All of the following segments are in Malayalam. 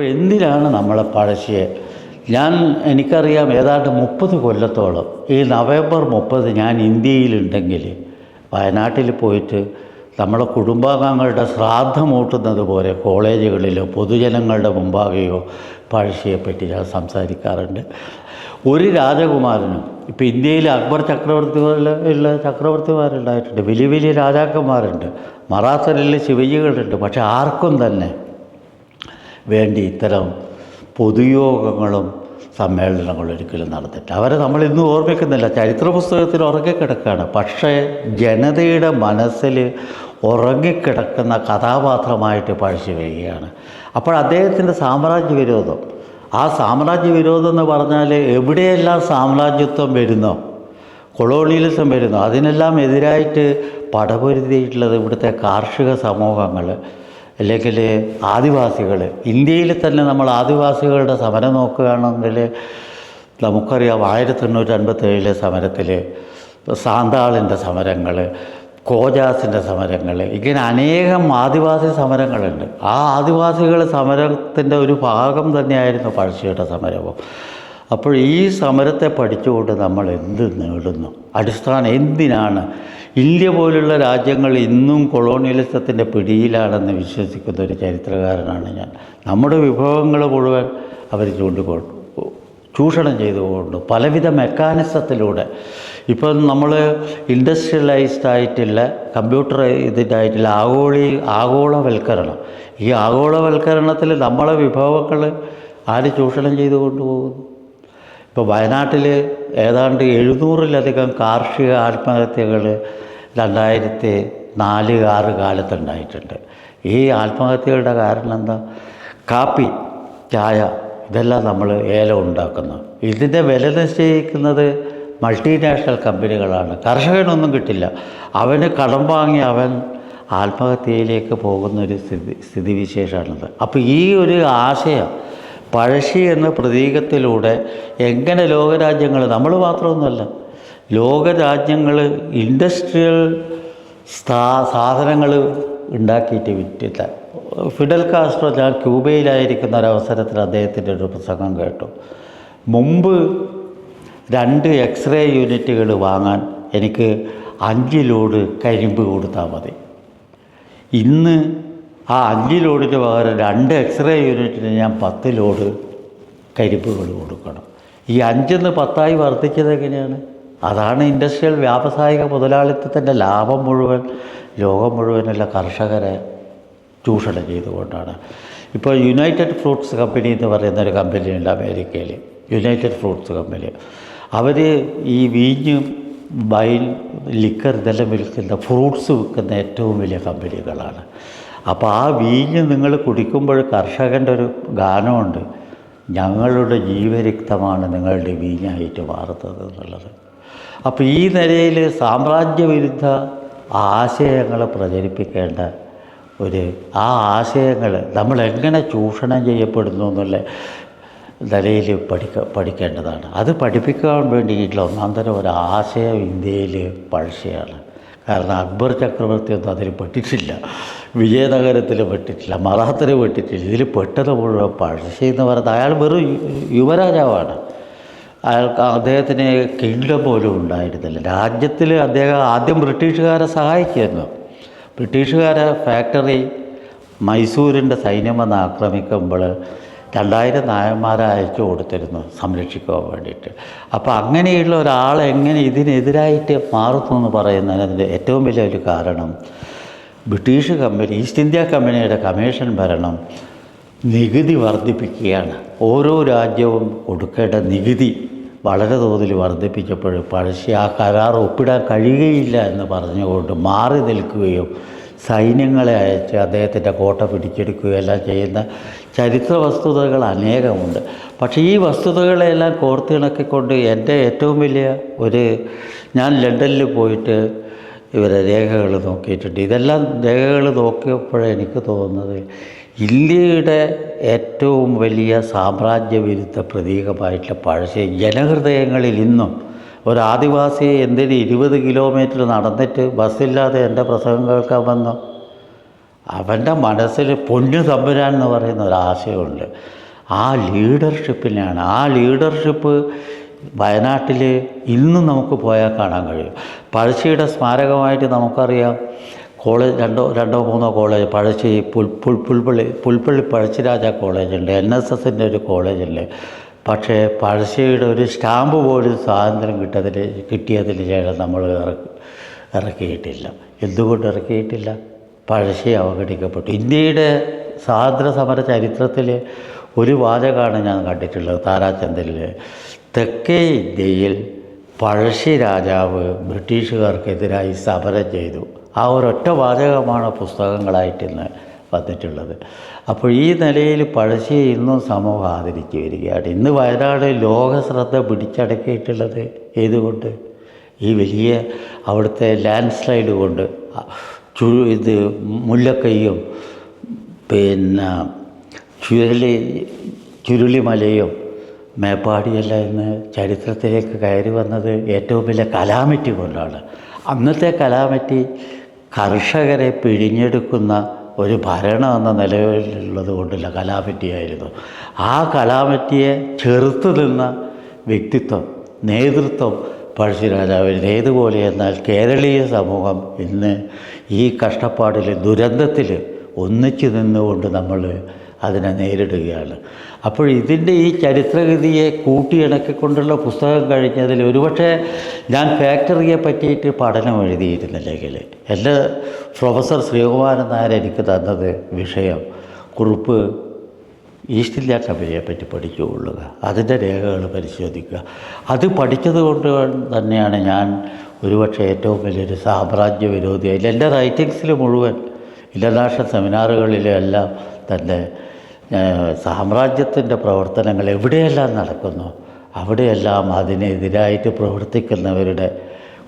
അപ്പോൾ എന്തിനാണ് നമ്മളെ പഴശ്ശിയെ ഞാൻ എനിക്കറിയാം ഏതാണ്ട് മുപ്പത് കൊല്ലത്തോളം ഈ നവംബർ മുപ്പത് ഞാൻ ഇന്ത്യയിലുണ്ടെങ്കിൽ വയനാട്ടിൽ പോയിട്ട് നമ്മളെ കുടുംബാംഗങ്ങളുടെ ശ്രാദ്ധമൂട്ടുന്നത് പോലെ കോളേജുകളിലോ പൊതുജനങ്ങളുടെ മുമ്പാകെയോ പഴശ്ശിയെപ്പറ്റി ഞാൻ സംസാരിക്കാറുണ്ട്. ഒരു രാജകുമാരനും ഇപ്പോൾ ഇന്ത്യയിൽ അക്ബർ ചക്രവർത്തി പോലെ ഉള്ള ചക്രവർത്തിമാരുണ്ടായിട്ടുണ്ട് വലിയ വലിയ രാജാക്കന്മാരുണ്ട് മറാത്തരിൽ ശിവജികളുണ്ട് പക്ഷെ ആർക്കും തന്നെ വേണ്ടി ഇത്തരം പൊതുയോഗങ്ങളും സമ്മേളനങ്ങളും ഒരിക്കലും നടത്തിയിട്ട് അവരെ നമ്മൾ ഇന്നും ഓർമ്മിക്കുന്നില്ല. ചരിത്ര പുസ്തകത്തിൽ ഉറങ്ങിക്കിടക്കുകയാണ് പക്ഷേ ജനതയുടെ മനസ്സിൽ ഉറങ്ങിക്കിടക്കുന്ന കഥാപാത്രമായിട്ട് പഴശ്ശി വരികയാണ്. അപ്പോൾ അദ്ദേഹത്തിന്റെ സാമ്രാജ്യ വിരോധം. ആ സാമ്രാജ്യ വിരോധം എന്ന് പറഞ്ഞാൽ എവിടെയെല്ലാം സാമ്രാജ്യത്വം വരുന്നോ കൊളോണിയലിസം വരുന്നു അതിനെല്ലാം എതിരായിട്ട് പടപൊരുതിയിട്ടുള്ളത് ഇവിടുത്തെ കാർഷിക സമൂഹങ്ങൾ അല്ലെങ്കിൽ ആദിവാസികൾ ഇന്ത്യയിൽ തന്നെ നമ്മൾ ആദിവാസികളുടെ സമരം നോക്കുകയാണെങ്കിൽ നമുക്കറിയാം ആയിരത്തി എണ്ണൂറ്റി അൻപത്തേഴിലെ സമരത്തിൽ സാന്താളിന്റെ സമരങ്ങൾ കോജാസിന്റെ സമരങ്ങൾ ഇങ്ങനെ അനേകം ആദിവാസി സമരങ്ങളുണ്ട്. ആ ആദിവാസികൾ സമരത്തിന്റെ ഒരു ഭാഗം തന്നെയായിരുന്നു പഴശ്ശിയുടെ സമരവും. അപ്പോൾ ഈ സമരത്തെ പഠിച്ചുകൊണ്ട് നമ്മൾ എന്ത് നേടുന്നു? അടിസ്ഥാനം എന്തിനാണ് ഇന്ത്യ പോലുള്ള രാജ്യങ്ങൾ ഇന്നും കൊളോണിയലിസത്തിന്റെ പിടിയിലാണെന്ന് വിശ്വസിക്കുന്ന ഒരു ചരിത്രകാരനാണ് ഞാൻ. നമ്മുടെ വിഭവങ്ങൾ മുഴുവൻ അവർ ചൂണ്ടിക്കൊണ്ടു ചൂഷണം ചെയ്തുകൊണ്ട് പലവിധ മെക്കാനിസത്തിലൂടെ ഇപ്പം നമ്മൾ ഇൻഡസ്ട്രിയലൈസ്ഡ് ആയിട്ടുള്ള കമ്പ്യൂട്ടർ ഇതിന്റായിട്ടുള്ള ആഗോളി ആഗോളവൽക്കരണം. ഈ ആഗോളവൽക്കരണത്തിൽ നമ്മളെ വിഭവങ്ങൾ ആര് ചൂഷണം ചെയ്തു കൊണ്ടുപോകുന്നു ഇപ്പോൾ വയനാട്ടിൽ ഏതാണ്ട് എഴുന്നൂറിലധികം കാർഷിക ആത്മഹത്യകൾ രണ്ടായിരത്തി നാല് ആറ് കാലത്തുണ്ടായിട്ടുണ്ട് ഈ ആത്മഹത്യകളുടെ കാരണം എന്താ? കാപ്പി ചായ ഇതെല്ലാം നമ്മൾ ഏലം ഉണ്ടാക്കുന്നു. ഇതിന്റെ വില നിശ്ചയിക്കുന്നത് മൾട്ടിനാഷണൽ കമ്പനികളാണ്. കർഷകനൊന്നും കിട്ടില്ല. അവന് കടം വാങ്ങി അവൻ ആത്മഹത്യയിലേക്ക് പോകുന്നൊരു സ്ഥിതി സ്ഥിതിവിശേഷമാണിത്. അപ്പോൾ ഈ ഒരു ആശയം പഴശ്ശി എന്ന പ്രതീകത്തിലൂടെ എങ്ങനെ ലോകരാജ്യങ്ങൾ നമ്മൾ മാത്രമൊന്നുമല്ല ലോകരാജ്യങ്ങൾ ഇൻഡസ്ട്രിയൽ സ്ഥാ സാധനങ്ങൾ ഉണ്ടാക്കിയിട്ട് വിറ്റില്ല. ഫിഡൽ കാസ്ട്രോ ഞാൻ ക്യൂബയിലായിരിക്കുന്ന ഒരവസരത്തിൽ അദ്ദേഹത്തിന്റെ ഒരു പ്രസംഗം കേട്ടു. മുമ്പ് രണ്ട് എക്സ്റേ യൂണിറ്റുകൾ വാങ്ങാൻ എനിക്ക് അഞ്ച് ലോഡ് കരിമ്പ് കൊടുത്താൽ മതി. ഇന്ന് ആ അഞ്ച് ലോഡിന് പകരം രണ്ട് എക്സ്റേ യൂണിറ്റിന് ഞാൻ പത്ത് ലോഡ് കരിമ്പുകൾ കൊടുക്കണം. ഈ അഞ്ചെന്ന് പത്തായി വർദ്ധിച്ചത് എങ്ങനെയാണ്? അതാണ് ഇൻഡസ്ട്രിയൽ വ്യാവസായിക മുതലാളിത്തത്തിന്റെ ലാഭം മുഴുവൻ ലോകം മുഴുവനുള്ള കർഷകരെ ചൂഷണം ചെയ്തുകൊണ്ടാണ്. ഇപ്പോൾ യുണൈറ്റഡ് ഫ്രൂട്ട്സ് കമ്പനി എന്ന് പറയുന്ന ഒരു കമ്പനിയുണ്ട് അമേരിക്കയിൽ യുണൈറ്റഡ് ഫ്രൂട്ട്സ് കമ്പനി. അവർ ഈ വീഞ്ഞ് വൈൻ ലിക്കർ ഇതെല്ലാം വിൽക്കുന്ന ഫ്രൂട്ട്സ് വിൽക്കുന്ന ഏറ്റവും വലിയ കമ്പനികളാണ്. അപ്പോൾ ആ വീഞ്ഞ് നിങ്ങൾ കുടിക്കുമ്പോൾ കർഷകന്റെ ഒരു ഗാനമുണ്ട് ഞങ്ങളുടെ ജീവരക്തമാണ് നിങ്ങളുടെ വീഞ്ഞായിട്ട് മാറുന്നത് എന്നുള്ളത്. അപ്പോൾ ഈ നിലയിൽ സാമ്രാജ്യവിരുദ്ധ ആശയങ്ങൾ പ്രചരിപ്പിക്കേണ്ട ഒരു ആ ആശയങ്ങൾ നമ്മൾ എങ്ങനെ ചൂഷണം ചെയ്യപ്പെടുന്നു എന്നുള്ള നിലയിൽ പഠിക്ക പഠിക്കേണ്ടതാണ്. അത് പഠിപ്പിക്കാൻ വേണ്ടിയിട്ടുള്ള ഒന്നാം തരം ഒരു ആശയം ഇന്ത്യയിൽ പഴശ്ശിയാണ് കാരണം അക്ബർ ചക്രവർത്തി ഒന്നും അതിൽ പെട്ടിട്ടില്ല. വിജയനഗരത്തിൽ പെട്ടിട്ടില്ല. മറാത്തര് പെട്ടിട്ടില്ല. ഇതിൽ പെട്ടത് മുഴുവൻ പഴശ്ശി എന്ന് പറയുന്നത് അയാൾ വെറും യുവരാജാവാണ്. അയാൾക്ക് അദ്ദേഹത്തിന് കിങ്ഡം പോലും ഉണ്ടായിരുന്നില്ല. രാജ്യത്തിൽ അദ്ദേഹം ആദ്യം ബ്രിട്ടീഷുകാരെ സഹായിക്കുന്നു ബ്രിട്ടീഷുകാരെ ഫാക്ടറി മൈസൂരിന്റെ സൈന്യം വന്ന് ആക്രമിക്കുമ്പോൾ രണ്ടായിരം നായന്മാരെ അയച്ചു കൊടുത്തിരുന്നു സംരക്ഷിക്കാൻ വേണ്ടിയിട്ട്. അപ്പോൾ അങ്ങനെയുള്ള ഒരാൾ എങ്ങനെ ഇതിനെതിരായിട്ട് മാറുന്നു എന്ന് പറയുന്നതിന്റെ ഏറ്റവും വലിയ ഒരു കാരണം ബ്രിട്ടീഷ് കമ്പനി ഈസ്റ്റ് ഇന്ത്യ കമ്പനിയുടെ കമ്മീഷൻ ഭരണം നികുതി വർദ്ധിപ്പിക്കുകയാണ്. ഓരോ രാജ്യവും കൊടുക്കേണ്ട നികുതി വളരെ തോതിൽ വർദ്ധിപ്പിച്ചപ്പോൾ പഴശ്ശി ആ കരാർ ഒപ്പിടാൻ കഴിയുകയില്ല എന്ന് പറഞ്ഞുകൊണ്ട് മാറി നിൽക്കുകയും സൈന്യങ്ങളെ അയച്ച് അദ്ദേഹത്തിന്റെ കോട്ട പിടിച്ചെടുക്കുകയെല്ലാം ചെയ്യുന്ന ചരിത്ര വസ്തുതകൾ അനേകമുണ്ട്. പക്ഷേ ഈ വസ്തുതകളെല്ലാം കോർത്തിണക്കിക്കൊണ്ട് എന്റെ ഏറ്റവും വലിയ ഒരു ഞാൻ ലണ്ടനിൽ പോയിട്ട് ഇവരെ രേഖകൾ നോക്കിയിട്ടുണ്ട്. ഇതെല്ലാം രേഖകൾ നോക്കിയപ്പോഴേ എനിക്ക് തോന്നുന്നത് ഇന്ത്യയുടെ ഏറ്റവും വലിയ സാമ്രാജ്യവിരുദ്ധ പ്രതീകമായിട്ടുള്ള പഴശ്ശി ജനഹൃദയങ്ങളിൽ ഇന്നും ഒരു ആദിവാസി എന്തിന് ഇരുപത് കിലോമീറ്റർ നടന്നിട്ട് ബസ്സില്ലാതെ എന്റെ പ്രസംഗം കേൾക്കാൻ വന്നു? അവന്റെ മനസ്സിൽ പൊന്നു തമ്പുരാൻ എന്ന് പറയുന്ന ഒരാശയമുണ്ട്. ആ ലീഡർഷിപ്പിനെയാണ്. ആ ലീഡർഷിപ്പ് വയനാട്ടിൽ ഇന്നും നമുക്ക് പോയാൽ കാണാൻ കഴിയും. പഴശ്ശിയുടെ സ്മാരകമായിട്ട് നമുക്കറിയാം. കോളേജ് രണ്ടോ രണ്ടോ മൂന്നോ കോളേജ്. പഴശ്ശി പുൽ പുൽ പുൽപ്പള്ളി പുൽപ്പള്ളി പഴശ്ശിരാജ കോളേജുണ്ട്. എൻ എസ് എസിന്റെ ഒരു കോളേജുണ്ട്. പക്ഷേ പഴശ്ശിയുടെ ഒരു സ്റ്റാമ്പ് പോലും സ്വാതന്ത്ര്യം കിട്ടതിൽ കിട്ടിയതിന് ശേഷം നമ്മൾ ഇറക്കി ഇറക്കിയിട്ടില്ല. എന്തുകൊണ്ട് ഇറക്കിയിട്ടില്ല? പഴശ്ശി അവഗണിക്കപ്പെട്ടു. ഇന്ത്യയുടെ സ്വാതന്ത്ര്യ സമര ചരിത്രത്തിൽ ഒരു വാചകമാണ് ഞാൻ കണ്ടിട്ടുള്ളത് താരാചന്ദ്രിൽ തെക്കേ ഇന്ത്യയിൽ പഴശ്ശി രാജാവ് ബ്രിട്ടീഷുകാർക്കെതിരായി സമരം ചെയ്തു. ആ ഒരൊറ്റ വാചകമാണ് പുസ്തകങ്ങളായിട്ട് ഇന്ന് വന്നിട്ടുള്ളത്. അപ്പോൾ ഈ നിലയിൽ പഴശ്ശി ഇന്നും സമൂഹം ആദരിച്ചു വരികയാണ്. ഇന്ന് വയനാട് ലോക ശ്രദ്ധ പിടിച്ചടക്കിയിട്ടുള്ളത് ഏതുകൊണ്ട്? ഈ വലിയ അവിടുത്തെ ലാൻഡ് സ്ലൈഡ് കൊണ്ട് ചു ഇത് മുല്ലക്കൈയും പിന്നെ ചുരുളി ചുരുളിമലയും മേപ്പാടിയെല്ലാം ഇന്ന് ചരിത്രത്തിലേക്ക് കയറി വന്നത് ഏറ്റവും വലിയ കലാമറ്റി കൊണ്ടാണ്. അന്നത്തെ കലാമറ്റി കർഷകരെ പിഴിഞ്ഞെടുക്കുന്ന ഒരു ഭരണം എന്ന നിലവിലുള്ളത് കൊണ്ടില്ല കലാമറ്റിയായിരുന്നു ആ കലാമറ്റിയെ ചെറുത്തു നിന്ന വ്യക്തിത്വം നേതൃത്വം പഴശ്ശിരാജാവിന് ഏതുപോലെ എന്നാൽ കേരളീയ സമൂഹം ഇന്ന് ഈ കഷ്ടപ്പാടിൽ ദുരന്തത്തിൽ ഒന്നിച്ചു നിന്നുകൊണ്ട് നമ്മൾ അതിനെ നേരിടുകയാണ്. അപ്പോൾ ഇതിന്റെ ഈ ചരിത്രഗതിയെ കൂട്ടിയിണക്കിക്കൊണ്ടുള്ള പുസ്തകം കഴിഞ്ഞതിൽ ഒരുപക്ഷെ ഞാൻ ഫാക്ടറിയെ പറ്റിയിട്ട് പഠനം എഴുതിയിരുന്നില്ലെങ്കിൽ എന്റെ പ്രൊഫസർ ശ്രീകുമാരൻ നായർ എനിക്ക് തന്നത് വിഷയം കുറിപ്പ് ഈസ്റ്റ് ഇന്ത്യ കമ്പനിയെ പറ്റി പഠിച്ചുകൊള്ളുക അതിന്റെ രേഖകൾ പരിശോധിക്കുക. അത് പഠിച്ചത് കൊണ്ട് തന്നെയാണ് ഞാൻ ഒരുപക്ഷെ ഏറ്റവും വലിയൊരു സാമ്രാജ്യ വിരോധിയായി. എന്റെ റൈറ്റിങ്സിൽ മുഴുവൻ ഇന്റർനാഷണൽ സെമിനാറുകളിലും എല്ലാം തന്നെ സാമ്രാജ്യത്തിന്റെ പ്രവർത്തനങ്ങൾ എവിടെയെല്ലാം നടക്കുന്നു അവിടെയെല്ലാം അതിനെതിരായിട്ട് പ്രവർത്തിക്കുന്നവരുടെ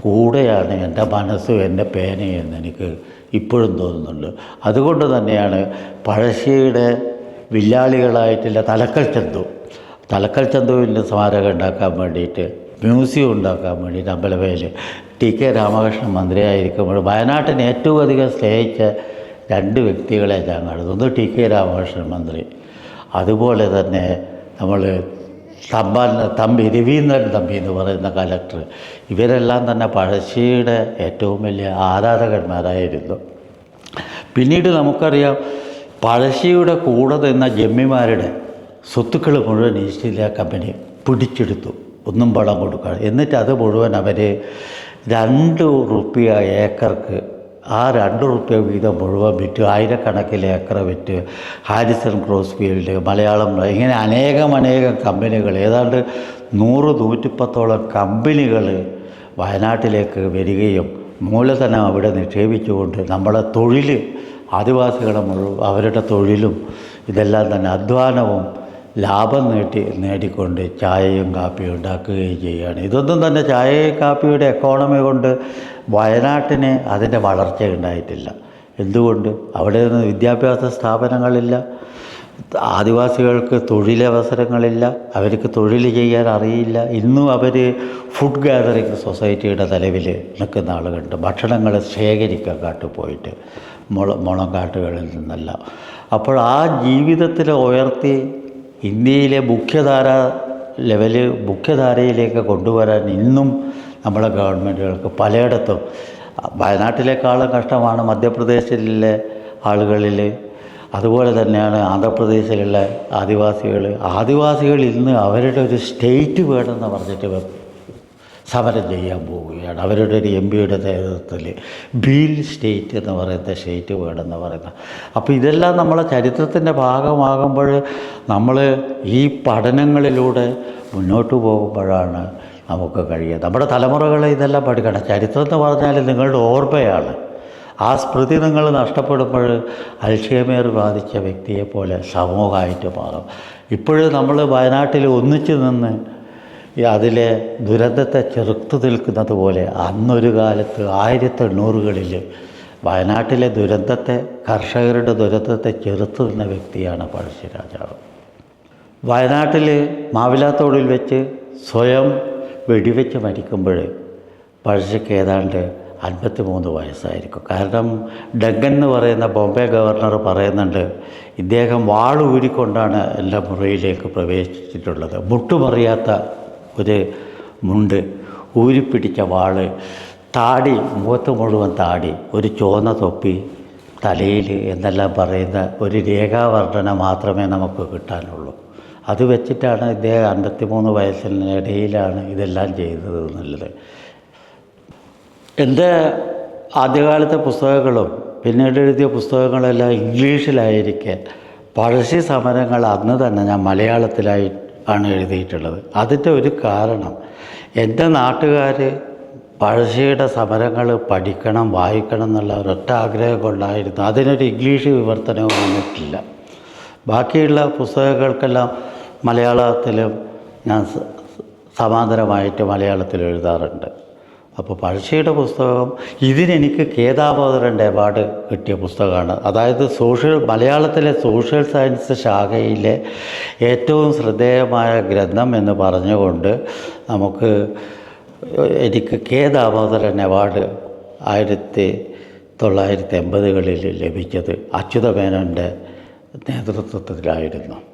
കൂടെയാണ് എന്റെ മനസ്സും എന്റെ പേനയും എന്ന് എനിക്ക് ഇപ്പോഴും തോന്നുന്നുണ്ട്. അതുകൊണ്ട് തന്നെയാണ് പഴശ്ശിയുടെ വില്ലാളികളായിട്ടുള്ള തലക്കൽ ചന്തു. തലക്കൽ ചന്തുവിന്റെ സ്മാരകം ഉണ്ടാക്കാൻ വേണ്ടിയിട്ട് മ്യൂസിയം ഉണ്ടാക്കാൻ വേണ്ടിയിട്ട് അമ്പലവയൽ ടി കെ രാമകൃഷ്ണൻ മന്ത്രിയായിരിക്കുമ്പോൾ വയനാട്ടിനെ ഏറ്റവും അധികം സ്നേഹിച്ച രണ്ട് വ്യക്തികളെ ഞാൻ കണ്ടത് ഒന്ന് ടി കെ രാമകൃഷ്ണൻ മന്ത്രി. അതുപോലെ തന്നെ നമ്മൾ തമ്പാൻ തമ്പി രവീന്ദ്രൻ തമ്പി എന്ന് പറയുന്ന കലക്ടർ. ഇവരെല്ലാം തന്നെ പഴശ്ശിയുടെ ഏറ്റവും വലിയ ആരാധകന്മാരായിരുന്നു. പിന്നീട് നമുക്കറിയാം പഴശ്ശിയുടെ കൂടെ നിന്ന ജമ്മിമാരുടെ സ്വത്തുക്കൾ മുഴുവൻ ഈസ്റ്റ് ഇന്ത്യ കമ്പനി പിടിച്ചെടുത്തു. ഒന്നും പണം കൊടുക്കാതെ. എന്നിട്ട് അത് മുഴുവൻ അവർ രണ്ട് റുപ്യ ഏക്കർക്ക് ആ രണ്ട് റുപ്യ വീതം മുഴുവൻ വിറ്റ് ആയിരക്കണക്കിന് ഏക്കർ വിറ്റ് ഹാരിസൺ ക്രോസ് ഫീൽഡ് മലയാളം ഇങ്ങനെ അനേകം അനേകം കമ്പനികൾ ഏതാണ്ട് നൂറ് നൂറ്റിപ്പത്തോളം കമ്പനികൾ വയനാട്ടിലേക്ക് വരികയും മൂലധനം അവിടെ നിക്ഷേപിച്ചുകൊണ്ട് നമ്മളെ തൊഴിൽ ആദിവാസികളെ മുഴുവൻ അവരുടെ തൊഴിലും ഇതെല്ലാം തന്നെ അധ്വാനവും ലാഭം നേടി നേടിക്കൊണ്ട് ചായയും കാപ്പിയും ഉണ്ടാക്കുകയും ചെയ്യുകയാണ്. ഇതൊന്നും തന്നെ ചായയും കാപ്പിയുടെ എക്കോണമി കൊണ്ട് വയനാട്ടിന് അതിന്റെ വളർച്ച ഉണ്ടായിട്ടില്ല. എന്തുകൊണ്ട്? അവിടെ നിന്ന് വിദ്യാഭ്യാസ സ്ഥാപനങ്ങളില്ല ആദിവാസികൾക്ക് തൊഴിലവസരങ്ങളില്ല അവർക്ക് തൊഴിൽ ചെയ്യാൻ അറിയില്ല. ഇന്നും അവർ ഫുഡ് ഗാദറിങ് സൊസൈറ്റിയുടെ നിലവിൽ നിൽക്കുന്ന ആളുകളുണ്ട്. ഭക്ഷണങ്ങൾ ശേഖരിക്കാൻ കാട്ടു പോയിട്ട് മുള മുളം കാട്ടുകളിൽ നിന്നല്ല. അപ്പോൾ ആ ജീവിതത്തിൽ ഉയർത്തി ഇന്ത്യയിലെ മുഖ്യധാര ലെവൽ മുഖ്യധാരയിലേക്ക് കൊണ്ടുവരാൻ ഇന്നും നമ്മളെ ഗവൺമെന്റുകൾക്ക് പലയിടത്തും വയനാട്ടിലേക്കാളും കഷ്ടമാണ് മധ്യപ്രദേശിലെ ആളുകളിൽ അതുപോലെ തന്നെയാണ് ആന്ധ്രാപ്രദേശിലുള്ള ആദിവാസികൾ ആദിവാസികൾ ഇന്ന് അവരുടെ ഒരു സ്റ്റേറ്റ് വേണമെന്ന് പറഞ്ഞിട്ട് സമരം ചെയ്യാൻ പോവുകയാണ്. അവരുടെ ഒരു എം പിയുടെ നേതൃത്വത്തിൽ ബീൽ സ്റ്റേറ്റ് എന്ന് പറയുന്ന സ്റ്റേറ്റ് വേണമെന്ന് പറയുന്നത്. അപ്പോൾ ഇതെല്ലാം നമ്മളെ ചരിത്രത്തിന്റെ ഭാഗമാകുമ്പോൾ നമ്മൾ ഈ പഠനങ്ങളിലൂടെ മുന്നോട്ട് പോകുമ്പോഴാണ് നമുക്ക് കഴിയുക. നമ്മുടെ തലമുറകളെ ഇതെല്ലാം പഠിക്കണം. ചരിത്രം എന്ന് പറഞ്ഞാൽ നിങ്ങളുടെ ഓർമ്മയാണ്. ആ സ്മൃതി നിങ്ങൾ നഷ്ടപ്പെടുമ്പോൾ അൽഷേമേർ ബാധിച്ച വ്യക്തിയെപ്പോലെ സമൂഹമായിട്ട് മാറും. ഇപ്പോഴും നമ്മൾ വയനാട്ടിൽ ഒന്നിച്ചു നിന്ന് അതിലെ ദുരന്തത്തെ ചെറുത്തു നിൽക്കുന്നത് പോലെ അന്നൊരു കാലത്ത് ആയിരത്തി എണ്ണൂറുകളിൽ വയനാട്ടിലെ ദുരന്തത്തെ കർഷകരുടെ ദുരന്തത്തെ ചെറുത്തു നിന്ന വ്യക്തിയാണ് പഴശ്ശിരാജാവ് വയനാട്ടിൽ മാവിലാത്തോടിൽ വെച്ച് സ്വയം വെടിവെച്ച് മരിക്കുമ്പോൾ പഴശ്ശിക്ക് ഏതാണ്ട് അൻപത്തി മൂന്ന് വയസ്സായിരിക്കും. കാരണം ഡഗൻ എന്ന് പറയുന്ന ബോംബെ ഗവർണർ പറയുന്നുണ്ട് ഇദ്ദേഹം വാളൂരിക്കൊണ്ടാണ് എന്റെ മുറിയിലേക്ക് പ്രവേശിച്ചിട്ടുള്ളത്. മുട്ടുമറിയാത്ത ഒരു മുണ്ട് ഊരിപ്പിടിച്ച വാൾ താടി മുഖത്ത് മുഴുവൻ താടി ഒരു ചുവന്ന തൊപ്പി തലയിൽ എന്നെല്ലാം പറയുന്ന ഒരു രേഖാവർണന മാത്രമേ നമുക്ക് കിട്ടാനുള്ളൂ. അത് വെച്ചിട്ടാണ് ഇദ്ദേഹം അൻപത്തിമൂന്ന് വയസ്സിനിടയിലാണ് ഇതെല്ലാം ചെയ്തത് എന്നുള്ളത്. എന്റെ ആദ്യകാലത്തെ പുസ്തകങ്ങളും പിന്നീട് എഴുതിയ പുസ്തകങ്ങളെല്ലാം ഇംഗ്ലീഷിലായിരിക്കെ. പഴശ്ശി സമരങ്ങൾ അന്ന് തന്നെ ഞാൻ മലയാളത്തിലായി ആണ് എഴുതിയിട്ടുള്ളത്. അതിന്റെ ഒരു കാരണം എന്റെ നാട്ടുകാർ പഴശ്ശിയുടെ സമരങ്ങൾ പഠിക്കണം വായിക്കണം എന്നുള്ള ഒരൊറ്റ ആഗ്രഹം കൊണ്ടായിരുന്നു. അതിനൊരു ഇംഗ്ലീഷ് വിവർത്തനവും വന്നിട്ടില്ല. ബാക്കിയുള്ള പുസ്തകങ്ങൾക്കെല്ലാം മലയാളത്തിലും ഞാൻ സമാന്തരമായിട്ട് മലയാളത്തിൽ എഴുതാറുണ്ട്. അപ്പോൾ പഴശ്ശിയുടെ പുസ്തകം ഇതിനെനിക്ക് കേതാബോധരന്റെ അവാർഡ് കിട്ടിയ പുസ്തകമാണ്. അതായത് സോഷ്യൽ മലയാളത്തിലെ സോഷ്യൽ സയൻസ് ശാഖയിലെ ഏറ്റവും ശ്രദ്ധേയമായ ഗ്രന്ഥം എന്ന് പറഞ്ഞുകൊണ്ട് നമുക്ക് എനിക്ക് കെ ദാമോദരൻ അവാർഡ് ആയിരത്തി തൊള്ളായിരത്തി എൺപതുകളിൽ ലഭിച്ചത് അച്യുതമേനോന്റെ നേതൃത്വത്തിലായിരുന്നു.